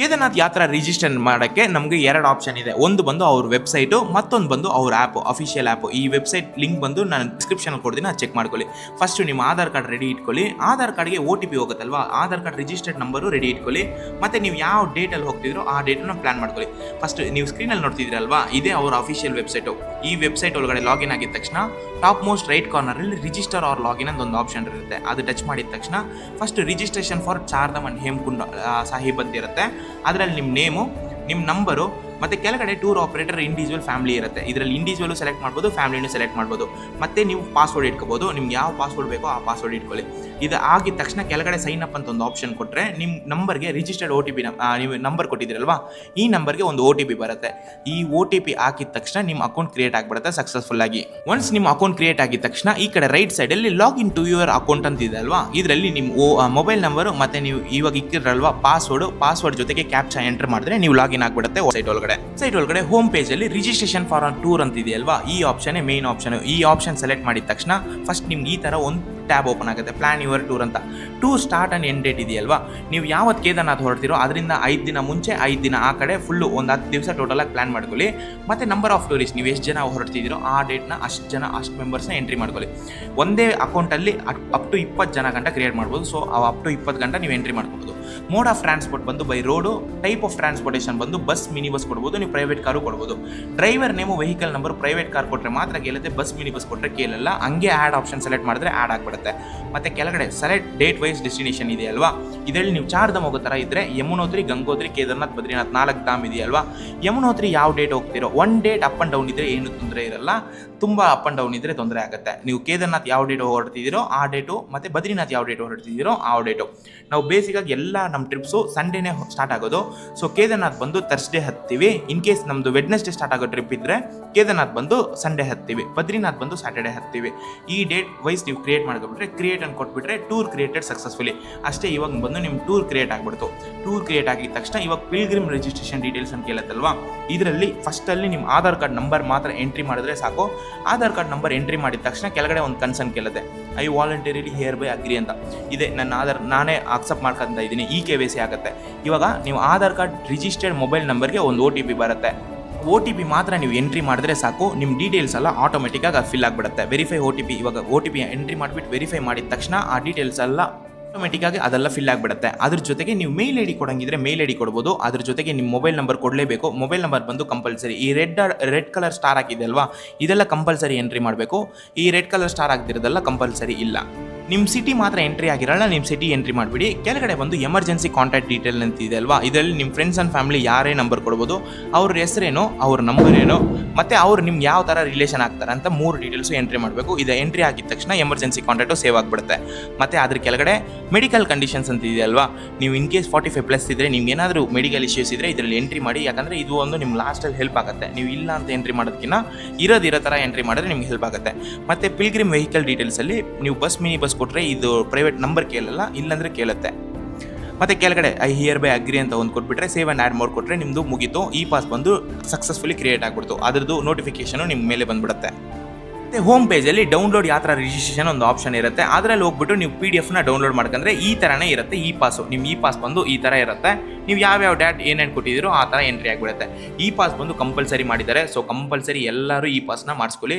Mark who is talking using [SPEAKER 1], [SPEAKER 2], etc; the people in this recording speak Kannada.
[SPEAKER 1] ಕೇದಾರ್ನಾಥ್ ಯಾತ್ರಾ ರಿಜಿಸ್ಟರ್ ಮಾಡೋಕ್ಕೆ ನಮಗೆ ಎರಡು ಆಪ್ಷನ್ ಇದೆ. ಒಂದು ಬಂದು ಅವ್ರ ವೆಬ್ಸೈಟು ಮತ್ತೊಂದು ಬಂದು ಅವ್ರ ಆ್ಯಪ್ ಅಫಿಷಿಯಲ್ ಆ್ಯಪ್ ಈ ವೆಬ್ಸೈಟ್ ಲಿಂಕ್ ಬಂದು ನಾನು ಡಿಸ್ಕ್ರಿಪ್ಷನ್ ಕೊಡ್ತೀನಿ, ಅದು ಚೆಕ್ ಮಾಡ್ಕೊಳ್ಳಿ. ಫಸ್ಟು ನಿಮ್ಮ ಆಧಾರ್ ಕಾರ್ಡ್ ರೆಡಿ ಇಟ್ಕೊಳ್ಳಿ. ಆಧಾರ್ ಕಾರ್ಡ್ಗೆ O T P ಹೋಗುತ್ತಲ್ವಾ? Aadhaar card registered number ready ಇಟ್ಕೊಳ್ಳಿ. ಮತ್ತು ನೀವು ಯಾವ ಡೇಟಲ್ಲಿ ಹೋಗ್ತಿದ್ರು ಆ ಡೇಟನ್ನು ಪ್ಲಾನ್ ಮಾಡ್ಕೊಳ್ಳಿ. ಫಸ್ಟ್ ನೀವು ಸ್ಕ್ರೀನಲ್ಲಿ ನೋಡ್ತಿದ್ದೀರಲ್ವಾ? ಇದೇ ಅವರ ಅಫಿಷಿಯಲ್ ವೆಬ್ಸೈಟು ಈ ವೆಬ್ಸೈಟ್ ಒಳಗಡೆ ಲಾಗಿನ್ ಆಗಿದ ತಕ್ಷಣ ಟಾಪ್ ಮೋಸ್ಟ್ ರೈಟ್ ಕಾರ್ನರಲ್ಲಿ ರಿಜಿಸ್ಟರ್ ಆರ್ ಲಾಗಿನ್ ಅಂತ ಒಂದು ಆಪ್ಷನ್ ಇರುತ್ತೆ. ಅದು ಟಚ್ ಮಾಡಿದ ತಕ್ಷಣ first registration for Chardham and Hemkund Sahib ಅಂತ ಇರುತ್ತೆ. ಅದರಲ್ಲಿ ನಿಮ್ಮ ನೇಮು ನಿಮ್ಮ ನಂಬರು ಮತ್ತು ಕೆಳಗಡೆ ಟೂರ್ ಆಪರೇಟರ್ ಇಂಡಿವಿಜುವಲ್ ಫ್ಯಾಮಿಲಿ ಇರುತ್ತೆ. ಇದರಲ್ಲಿ ಇಂಡಿವಿಜುವಲ್ ಸೆಲೆಕ್ಟ್ ಮಾಡ್ಬೋದು ಫ್ಯಾಮಿಲಿನೂ ಸೆಲೆಕ್ಟ್ ಮಾಡ್ಬೋದು. ಮತ್ತು ನೀವು ಪಾಸ್ವರ್ಡ್ ಇಟ್ಕೋಬೋದು, ನಿಮ್ಗೆ ಯಾವ ಪಾಸ್ವರ್ಡ್ ಬೇಕೋ ಆ ಪಾಸ್ವರ್ಡ್ ಇಟ್ಕೊಳ್ಳಿ. ಇದು ಆಗಿದ ತಕ್ಷಣ ಕೆಳಗಡೆ ಸೈನ್ ಅಪ್ ಅಂತ ಒಂದು ಆಪ್ಷನ್ ಕೊಟ್ಟರೆ ನಿಮ್ಮ ನಂಬರ್ಗೆ ರಿಜಿಸ್ಟರ್ಡ್ ಓ ಟಿ ಪಿ ನೀವು ನಂಬರ್ ಕೊಟ್ಟಿದ್ದೀರಲ್ವಾ? ಈ ನಂಬರ್ಗೆ ಒಂದು ಓ ಟಿ ಪಿ ಬರುತ್ತೆ. ಈ ಓ ಟಿ ಪಿ ಹಾಕಿದ ತಕ್ಷಣ ನಿಮ್ಮ ಅಕೌಂಟ್ ಕ್ರಿಯೇಟ್ ಆಗಿಬಿಡುತ್ತೆ ಸಕ್ಸಸ್ಫುಲ್ ಆಗಿ. ಒನ್ಸ್ ನಿಮ್ಮ ಅಕೌಂಟ್ ಕ್ರಿಯೇಟ್ ಆಗಿದ ತಕ್ಷಣ ಈ ಕಡೆ ರೈಟ್ ಸೈಡಲ್ಲಿ ಲಾಗಿನ್ ಟು ಯುವರ್ ಅಕೌಂಟ್ ಅಂತ ಇದೆ ಅಲ್ವಾ? ಇದರಲ್ಲಿ ನಿಮ್ಮ ಮೊಬೈಲ್ ನಂಬರು ಮತ್ತು ನೀವು ಇವಾಗ ಇಕ್ಕಿರಲ್ವಾ ಪಾಸ್ವರ್ಡ್ ಪಾಸ್ವರ್ಡ್ ಜೊತೆಗೆ ಕ್ಯಾಪ್ಚಾ ಎಂಟರ್ ಮಾಡಿದ್ರೆ ನೀವು ಲಾಗಿನ್ ಆಗಿಬಿಡುತ್ತೆ ಸೈಟ್ ಒಳಗಡೆ. ಸೈಟ್ ಒಳಗಡೆ ಹೋಮ್ ಪೇಜಲ್ಲಿ ರಿಜಿಸ್ಟ್ರೇಷನ್ ಫಾರ್ ಆನ್ ಟೂರ್ ಅಂತ ಇದೆಯಲ್ವಾ? ಈ ಆಪ್ಷನ್ ಮೇನ್ ಆಪ್ಷನ್ ಈ ಆಪ್ಷನ್ ಸೆಲೆಕ್ಟ್ ಮಾಡಿದ ತಕ್ಷಣ ಫಸ್ಟ್ ನಿಮ್ಗೆ ಈ ತರ ಒಂದು ಟ್ಯಾಬ್ ಓಪನ್ ಆಗುತ್ತೆ ಪ್ಲಾನ್ ಯುವರ್ ಟೂರ್ ಅಂತ. To start and end date ಇದೆಯಲ್ವಾ? ನೀವು ಯಾವತ್ತು ಕೇದಾರ್ನಾಥ್ ಹೊರಡ್ತೀರೋ ಅದರಿಂದ ಐದು ದಿನ ಮುಂಚೆ, ಐದು ದಿನ ಆ ಕಡೆ ಫುಲ್ಲು ಒಂದು ಹತ್ತು ದಿವಸ ಟೋಟಲಾಗಿ ಪ್ಲಾನ್ ಮಾಡ್ಕೊಳ್ಳಿ. ಮತ್ತು ನಂಬರ್ ಆಫ್ ಟೂರಿಸ್ಟ್ ನೀವು ಎಷ್ಟು ಜನ ಹೊರಡ್ತಿದ್ದೀರೋ ಆ ಡೇಟ್ನ ಅಷ್ಟು ಜನ, ಅಷ್ಟು ಮೆಂಬರ್ಸ್ನ ಎಂಟ್ರಿ ಮಾಡ್ಕೊಳ್ಳಿ. ಒಂದೇ ಅಕೌಂಟಲ್ಲಿ ಅಪ್ ಟು ಇಪ್ಪತ್ತು ಜನ ಗಂಟ ಕ್ರಿಯೇಟ್ ಮಾಡ್ಬೋದು. ಸೊ ಆ ಅಪ್ ಟು ಇಪ್ಪತ್ತು ಗಂಟ ನೀವು ಎಂಟ್ರಿ ಮಾಡ್ಕೊಬೋದು. ಮೋಡ್ ಆಫ್ ಟ್ರಾನ್ಸ್ಪೋರ್ಟ್ ಬಂದು by road type of transportation ಬಂದು ಬಸ್ ಮಿನಿ ಬಸ್ ಕೊಡ್ಬೋದು, ನೀವು ಪ್ರೈವೇಟ್ ಕಾರು ಕೊಡ್ಬೋದು. Driver name vehicle number private car ಕೊಟ್ಟರೆ ಮಾತ್ರ ಕೇಳುತ್ತೆ ಬಸ್ ಮಿನಿ ಬಸ್ ಕೊಟ್ಟರೆ ಕೇಳಲ್ಲ. ಹಂಗೆ ಆ್ಯಡ್ ಆಪ್ಷನ್ ಸೆಲೆಕ್ಟ್ ಮಾಡಿದ್ರೆ ಆ್ಯಡ್ ಆಗಿಬಿಡುತ್ತೆ. ಮತ್ತು ಕೆಳಗಡೆ ಸೆಲೆಕ್ಟ್ ಡೇಟ್ ವೈಸ್ ಡೆಸ್ಟಿನೇಷನ್ ಇದೆಯಲ್ವಾ ಇದರಲ್ಲಿ ನೀವು ಚಾರ್ಧಾಮ್ ಹೋಗೋ ಥರ ಇದ್ರೆ ಯಮುನೋತ್ರಿ, ಗಂಗೋತ್ರಿ, ಕೇದಾರ್ನಾಥ್, ಬದ್ರಿನಾಥ್ ನಾಲ್ಕು ಧಾಮ್ ಇದೆಯಲ್ವಾ ಯಮುನೋತ್ರಿ ಯಾವ date ಹೋಗ್ತಿರೋ one date up and down ಇದ್ರೆ ಏನು ತೊಂದರೆ ಇರಲ್ಲ. ತುಂಬ ಅಪ್ ಆ್ಯಂಡ್ ಡೌನ್ ಇದ್ರೆ ತೊಂದರೆ ಆಗುತ್ತೆ. ನೀವು ಕೇದಾರ್ನಾಥ್ ಯಾವ ಡೇಟ್ ಹೊರಡ್ತಿದ್ದೀರೋ, ಆ ಡೇಟು ಮತ್ತು ಬದ್ರಿನಾಥ್ ಯಾವ ಡೇಟ್ ಹೊರಡ್ತಿದ್ದೀರೋ, ಆ ಡೇಟು ನಾವು ಆಗಿ ಎಲ್ಲ ನಮ್ಮ ಟ್ರಿಪ್ಸು ಸಂಡೇನೇ ಸ್ಟಾರ್ಟ್ ಆಗೋದು. ಸೊ ಕೇದಾರ್ನಾಥ್ ಬಂದು ಥರ್ಸ್ಡೇ ಹತ್ತೀವಿ. ಇನ್ ಕೇಸ್ ನಮ್ಮದು ವೆಡ್ನೆಸ್ಡೇ ಸ್ಟಾರ್ಟ್ ಆಗೋ ಟ್ರಿಪ್ ಇದ್ದರೆ ಕೇದಾರ್ನಾಥ್ ಬಂದು ಸಂಡೇ ಹತ್ತೀವಿ. ಬದ್ರಿನಾಥ್ ಬಂದು ಸ್ಯಾಟರ್ಡೇ ಹತ್ತೀವಿ. ಈ ಡೇಟ್ ವೈಸ್ ನೀವು ಕ್ರಿಯೇಟ್ ಮಾಡ್ಕೊಬಿಟ್ರೆ ಕ್ರಿಯೇಟ್ ಅಂತ ಕೊಟ್ಬಿಟ್ರೆ ಟೂರ್ ಕ್ರಿಯೇಟೆಡ್ ಸಕ್ಸಸ್ಫುಲಿ ಅಷ್ಟೇ ಇವಾಗ ಬಂದು ನಿಮ್ಮ ಟೂರ್ ಕ್ರಿಯೇಟ್ ಆಗ್ಬಿಡ್ತು. ಟೂರ್ ಕ್ರಿಯೇಟ್ ಆಗಿದ ತಕ್ಷಣ ಇವಾಗ ಪಿಲ್ಗ್ರಿಮ್ ರಿಜಿಸ್ಟ್ರೇಷನ್ ಡೀಟೇಲ್ಸ್ ಅಂತ ಕೇಳುತ್ತಲ್ವಾ? ಇದರಲ್ಲಿ ಫಸ್ಟಲ್ಲಿ ನಿಮ್ಮ ಆಧಾರ್ ಕಾರ್ಡ್ ನಂಬರ್ ಮಾತ್ರ ಎಂಟ್ರಿ ಮಾಡಿದ್ರೆ ಸಾಕು. ಆಧಾರ್ ಕಾರ್ಡ್ ನಂಬರ್ ಎಂಟ್ರಿ ಮಾಡಿದ ತಕ್ಷಣ ಕೆಳಗಡೆ ಒಂದು ಕನ್ಸರ್ನ್ ಕೇಳುತ್ತೆ. I voluntarily hereby agree ಅಂತ. ಇದೆ, ನನ್ನ ಆಧಾರ್ ನಾನೇ ಅಕ್ಸೆಪ್ಟ್ ಮಾಡ್ಕೊಂತ ಇದ್ದೀನಿ. ಈ ಕೆ ಸಿ ಆಗುತ್ತೆ. ಇವಾಗ ನೀವು ಆಧಾರ್ ಕಾರ್ಡ್ ರಿಜಿಸ್ಟರ್ಡ್ ಮೊಬೈಲ್ ನಂಬರ್ಗೆ ಒಂದು ಒ ಟಿ ಪಿ ಬರುತ್ತೆ. ಓ ಟಿ ಪಿ ಮಾತ್ರ ನೀವು ಎಂಟ್ರಿ ಮಾಡಿದ್ರೆ ಸಾಕು. ನಿಮ್ಮ ಡೀಟೇಲ್ಸ್ ಎಲ್ಲ ಆಟೋಮೆಟಿಕ್ಕಾಗಿ ಫಿಲ್ ಆಗಿಬಿಡುತ್ತೆ. ವೆರಿಫೈ ಓ ಟಿ ಪಿ ಇವಾಗ ಓ ಟಿ ಪಿ ಎಂಟ್ರಿ ಮಾಡಿಬಿಟ್ಟು ವೆರಿಫೈ ಮಾಡಿದ ತಕ್ಷಣ ಆ ಡೀಟೇಲ್ಸ್ ಎಲ್ಲ ಆಟೋಮೆಟಿಕ್ಕಾಗಿ ಅದೆಲ್ಲ ಫಿಲ್ ಆಗಿಬಿಡುತ್ತೆ. ಅದ್ರ ಜೊತೆಗೆ ನೀವು ಮೇಲ್ ಐ ಡಿ ಕೊಡಂಗಿದ್ರೆ ಮೇಲ್ ಐ ಡಿ ಕೊಡ್ಬೋದು. ಅದ್ರ ಜೊತೆಗೆ ನಿಮ್ಮ ಮೊಬೈಲ್ ನಂಬರ್ ಕೊಡಲೇಬೇಕು. ಮೊಬೈಲ್ ನಂಬರ್ ಬಂದು ಕಂಪಲ್ಸರಿ ಈ ರೆಡ್ ರೆಡ್ ಕಲರ್ ಸ್ಟಾರ್ ಹಾಕಿದೆ ಅಲ್ವಾ ಇದೆಲ್ಲ ಕಂಪಲ್ಸರಿ ಎಂಟ್ರಿ ಮಾಡಬೇಕು. ಈ ರೆಡ್ ಕಲರ್ ಸ್ಟಾರ್ ಆಗದಿರೋದೆಲ್ಲ ಕಂಪಲ್ಸರಿ ಇಲ್ಲ. ನಿಮ್ಮ ಸಿಟಿ ಮಾತ್ರ ಎಂಟ್ರಿ ಆಗಿರಲ್ಲ ನಿಮ್ಮ ಸಿಟಿ ಎಂಟ್ರಿ ಮಾಡಿಬಿಡಿ. ಕೆಳಗಡೆ ಬಂದು ಎಮರ್ಜೆನ್ಸಿ ಕಾಂಟ್ಯಾಕ್ಟ್ ಡೀಟೇಲ್ ಅಂತ ಇದೆ ಅಲ್ವಾ? ಇದರಲ್ಲಿ ನಿಮ್ಮ ಫ್ರೆಂಡ್ಸ್ ಆ್ಯಂಡ್ ಫ್ಯಾಮಿಲಿ ಯಾರೇ ನಂಬರ್ ಕೊಡ್ಬೋದು, ಅವ್ರ ಹೆಸರೇನು, ಅವ್ರ ನಂಬರ್ ಏನೋ, ಮತ್ತು ಅವ್ರು ನಿಮ್ಗೆ ಯಾವ ಥರ ರಿಲೇಷನ್ ಆಗ್ತಾರೆ ಅಂತ ಮೂರು ಡೀಟೇಲ್ಸು ಎಂಟ್ರಿ ಮಾಡಬೇಕು. ಇದು ಎಂಟ್ರಿ ಆಗಿದ ತಕ್ಷಣ ಎಮರ್ಜೆನ್ಸಿ ಕಾಂಟ್ಯಾಕ್ಟು ಸೇವ್ ಆಗಿಬಿಡುತ್ತೆ. ಮತ್ತು ಅದ್ರ ಕೆಳಗಡೆ ಮೆಡಿಕಲ್ ಕಂಡೀಷನ್ಸ್ ಅಂತ ಇದೆ ಅಲ್ವಾ? ನೀವು in case forty five plus ಇದ್ದರೆ ನಿಮ್ಗೆ ಏನಾದರೂ ಮೆಡಿಕಲ್ ಇಶ್ಯೂಸ್ ಇದ್ದರೆ ಇದರಲ್ಲಿ ಎಂಟ್ರಿ ಮಾಡಿ. ಯಾಕಂದರೆ ಇದು ಒಂದು ನಿಮ್ಮ ಲಾಸ್ಟಲ್ಲಿ ಹೆಲ್ಪ್ ಆಗುತ್ತೆ. ನೀವು ಇಲ್ಲ ಅಂತ ಎಂಟ್ರಿ ಮಾಡೋದಕ್ಕಿಂತ ಇರೋದಿರೋ ಇರೋ ಥರ ಎಂಟ್ರಿ ಮಾಡಿದ್ರೆ ನಿಮ್ಗೆ ಹೆಲ್ಪ್ ಆಗುತ್ತೆ. ಮತ್ತು ಪಿಲ್ಗ್ರಿಮ್ ವೆಹಿಕಲ್ ಡೀಟೇಲ್ಸಲ್ಲಿ ನೀವು ಬಸ್ ಮಿನಿ ಬಸ್ ಕೊಟ್ಟರೆ ಇದು ಪ್ರೈವೇಟ್ ನಂಬರ್ ಕೇಳಲ್ಲ, ಇಲ್ಲಾಂದರೆ ಕೇಳುತ್ತೆ. ಮತ್ತು ಕೆಳಗಡೆ ಐ ಹಿಯರ್ ಬೈ ಅಗ್ರಿ ಅಂತ ಒಂದು ಕೊಟ್ಬಿಟ್ರೆ ಸೇವ್ ಆ್ಯಂಡ್ ಆ್ಯಡ್ ಮೋರ್ ಕೊಟ್ಟರೆ ನಿಮ್ಮದು ಮುಗಿತು. ಈ ಪಾಸ್ ಬಂದು ಸಕ್ಸಸ್ಫುಲಿ ಕ್ರಿಯೇಟ್ ಆಗಿಬಿಡ್ತು. ಅದರದ್ದು ನೋಟಿಫಿಕೇಷನು ನಿಮ್ಮ ಮೇಲೆ ಬಂದ್ಬಿಡುತ್ತೆ. ಮತ್ತು ಹೋಮ್ ಪೇಜಲ್ಲಿ ಡೌನ್ಲೋಡ್ ಯಾವ ಥರ ರಿಜಿಸ್ಟ್ರೇಷನ್ ಒಂದು ಆಪ್ಷನ್ ಇರುತ್ತೆ. ಅದರಲ್ಲಿ ಹೋಗ್ಬಿಟ್ಟು ನೀವು ಪಿ ಡಿ ಎಫ್ನ ಡೌನ್ಲೋಡ್ ಮಾಡ್ಕೊಂಡ್ರೆ ಈ ಥರನೇ ಇರುತ್ತೆ ಈ ಪಾಸು ನಿಮ್ಮ ಈ ಪಾಸ್ ಬಂದು ಈ ಥರ ಇರುತ್ತೆ. ನೀವು ಯಾವ್ಯಾವ ಡೇಟ್ ಏನೇನು ಕೊಟ್ಟಿದ್ದೀರೋ ಆ ಥರ ಎಂಟ್ರಿ ಆಗಿಬಿಡುತ್ತೆ. ಈ ಪಾಸ್ ಬಂದು ಕಂಪಲ್ಸರಿ ಮಾಡಿದ್ದಾರೆ. ಸೊ ಕಂಪಲ್ಸರಿ ಎಲ್ಲರೂ ಈ ಪಾಸ್ನ ಮಾಡಿಸ್ಕೊಳ್ಳಿ.